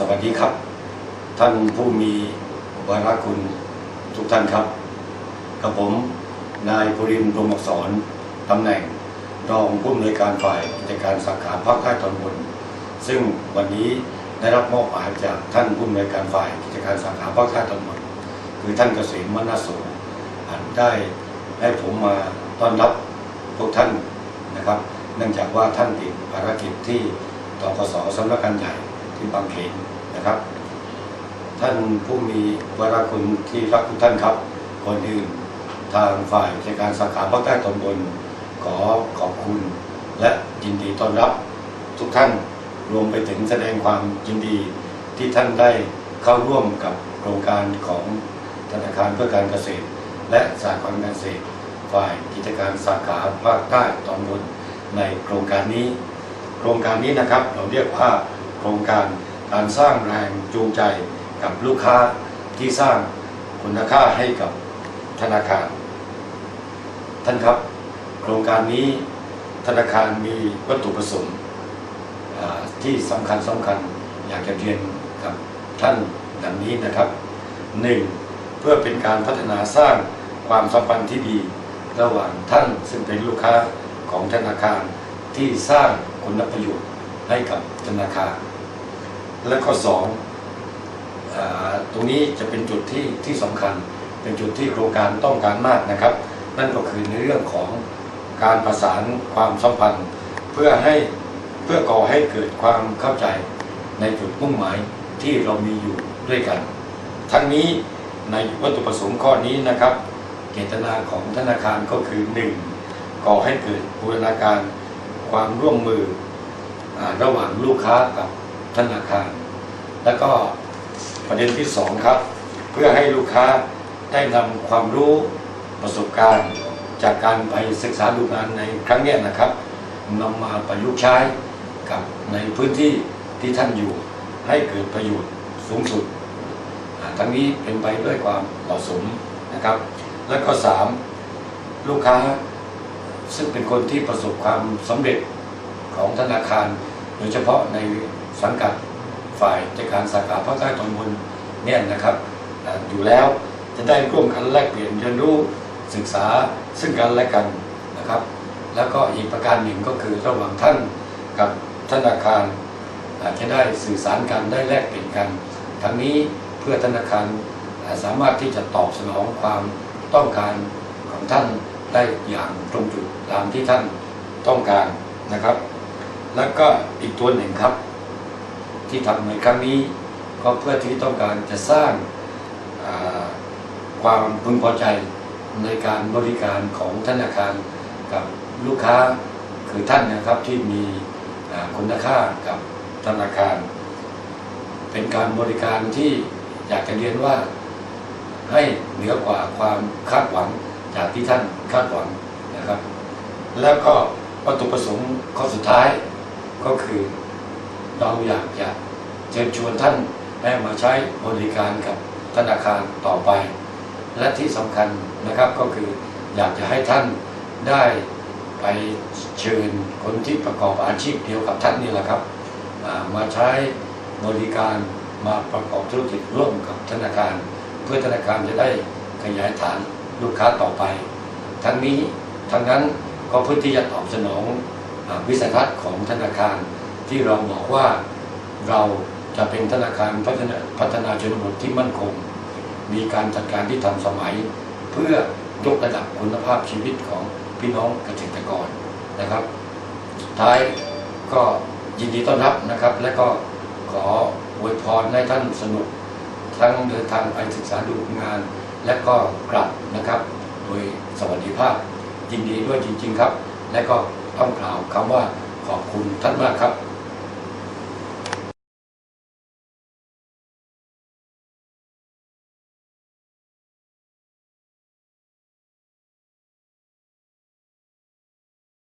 สวัสดีครับ ท่านผู้มีวาระคุณทุกท่านครับ กับผมนายภูรินทร์พรหมอักษรตำแหน่งรองผู้อำนวยการฝ่ายกิจการสาขาภาคใต้ตอนบน ซึ่งวันนี้ได้รับมอบหมายจากท่านผู้อำนวยการฝ่ายกิจการสาขาภาคใต้ตอนบนคือท่านเกษมมนาโสอ่านได้ให้ผมมาต้อนรับพวกท่านนะครับ เนื่องจากว่าท่านติดภารกิจที่ตกสสำนักงานใหญ่ ที่บางเขนนะครับ ท่านผู้มีวารคุณที่รักทุกท่านครับก่อนอื่นทางฝ่ายกิจการสาขาภาคใต้ตอนบน ขอขอบคุณ และยินดีต้อนรับทุกท่านรวมไปถึงแสดงความยินดีที่ท่านได้เข้าร่วมกับโครงการของธนาคารเพื่อการเกษตร และสหกรณ์การเกษตร ฝ่ายกิจการสาขาภาคใต้ตอนบนในโครงการนี้ โครงการนี้นะครับเราเรียกว่า โครงการการสร้างแรงจูงใจกับลูกค้าที่สร้างคุณค่าให้กับธนาคาร ท่านครับโครงการนี้ธนาคารมีวัตถุประสงค์ที่สำคัญสำคัญอยากจะเรียนกับท่านดังนี้นะครับหนึ่งเพื่อเป็นการพัฒนาสร้างความสัมพันธ์ที่ดี ระหว่างท่านซึ่งเป็นลูกค้าของธนาคารที่สร้างคุณประโยชน์ ให้กับธนาคาร และข้อสองอตรงนี้จะเป็นจุดที่ที่สำคัญ เป็นจุดที่โครงการต้องการมากนะครับ นั่นก็คือในเรื่องของการประสานความสัมพันธ์ เพื่อให้เพื่อก่อให้เกิดความเข้าใจในจุดมุ่งหมายที่เรามีอยู่ด้วยกัน ทั้งนี้ในวัตถุประสงค์ข้อนี้นะครับ เจตนาของธนาคารก็คือ 1. ก่อให้เกิดบูรณาการความร่วมมือ ระหว่างลูกค้ากับธนาคาร แล้วก็ประเด็นที่2ครับ เพื่อให้ลูกค้าได้นำความรู้ประสบการณ์ จากการไปศึกษาดูงานในครั้งนี้นะครับนำมาประยุกต์ใช้กับในพื้นที่ที่ท่านอยู่ให้เกิดประโยชน์สูงสุด ทั้งนี้เป็นไปด้วยความเหมาะสมนะครับ และก็สามลูกค้าซึ่งเป็นคนที่ประสบความสำเร็จ ของธนาคาร โดยเฉพาะในสังกัดฝ่ายจัดการสาขาภาคใต้ตอนบนเนี่ยนะครับอยู่แล้วจะได้ร่วมกันแลกเปลี่ยนเรียนรู้ศึกษาซึ่งกันและกันนะครับ แล้วก็อีกประการหนึ่งก็คือระหว่างท่านกับธนาคารอาจจะได้สื่อสารกันได้แลกเปลี่ยนกัน ทั้งนี้เพื่อธนาคารสามารถที่จะตอบสนองความต้องการของท่านได้อย่างตรงจุดตามที่ท่านต้องการนะครับ แล้วก็อีกตัวหนึ่งครับ ที่ทำในครั้งนี้ก็เพื่อที่ต้องการจะสร้างความพึงพอใจในการบริการของธนาคารกับลูกค้าคือท่านนะครับที่มีคุณค่ากับธนาคาร เป็นการบริการที่อยากจะเรียนว่าให้เหนือกว่าความคาดหวังจากที่ท่านคาดหวังนะครับ แล้วก็วัตถุประสงค์ข้อสุดท้าย ก็คือเราอยากจะเชิญชวนท่านให้มาใช้บริการกับธนาคารต่อไป และที่สำคัญนะครับก็คืออยากจะให้ท่านได้ไปเชิญคนที่ประกอบอาชีพเดียวกับท่านนี่แหละครับมาใช้บริการมาประกอบธุรกิจร่วมกับธนาคาร เพื่อธนาคารจะได้ขยายฐานลูกค้าต่อไป ทั้งนี้ทั้งนั้นก็เพื่อที่จะตอบสนอง วิสัยทัศน์ของธนาคารที่เราบอกว่าเราจะเป็นธนาคารพัฒนาพัฒนาชนบทที่มั่นคง มีการจัดการที่ทันสมัย เพื่อยกระดับคุณภาพชีวิตของพี่น้องเกษตรกรนะครับ ท้ายก็ยินดีต้อนรับนะครับ และก็ขออวยพรให้ท่านสนุก ทั้งเดินทางไปศึกษาดูงาน และก็กลับนะครับ โดยสวัสดิภาพยินดีด้วยจริง ๆ ครับ และก็ ต้องกล่าวคำว่าขอบคุณท่านมากครับ